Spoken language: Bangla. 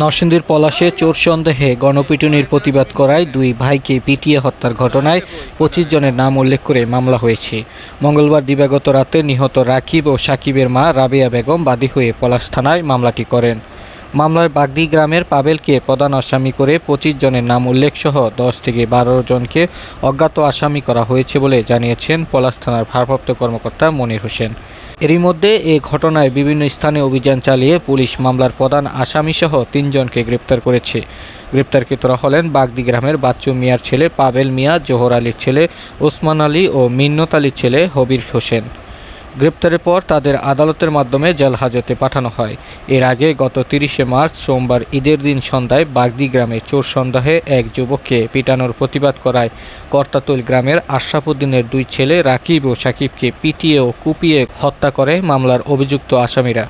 নরসিংদীর পলাশে চোর সন্দেহে গণপিটুনির প্রতিবাদ করায় দুই ভাইকে পিটিয়ে হত্যার ঘটনায় পঁচিশ জনের নাম উল্লেখ করে মামলা হয়েছে। মঙ্গলবার দিবাগত রাতে নিহত রাকিব ও সাকিবের মা রাবেয়া বেগম বাদী হয়ে পলাশ থানায় মামলাটি করেন। মামলায় বাগদি গ্রামের পাবেলকে প্রধান আসামি করে পঁচিশ জনের নাম উল্লেখসহ দশ থেকে বারো জনকে অজ্ঞাত আসামি করা হয়েছে বলে জানিয়েছেন পলাশ থানার ভারপ্রাপ্ত কর্মকর্তা মনির হোসেন। এরই মধ্যে এ ঘটনায় বিভিন্ন স্থানে অভিযান চালিয়ে পুলিশ মামলার প্রধান আসামিসহ তিনজনকে গ্রেপ্তার করেছে। গ্রেপ্তারকৃতরা হলেন বাগদি গ্রামের বাচ্চু মিয়ার ছেলে পাবেল মিয়া, জোহর আলীর ছেলে ওসমান আলী ও মিন্নত আলীর ছেলে হবির হোসেন। গ্রেপ্তারের পর তাদের আদালতের মাধ্যমে জেল হাজতে পাঠানো হয়। এর আগে গত তিরিশে মার্চ সোমবার ঈদের দিন সন্ধ্যায় বাগদি গ্রামে চোর সন্দেহে এক যুবককে পিটানোর প্রতিবাদ করায় কর্তাতুল গ্রামের আশরাফুদ্দিনের দুই ছেলে রাকিব ও সাকিবকে পিটিয়ে ও কুপিয়ে হত্যা করে মামলার অভিযুক্ত আসামিরা।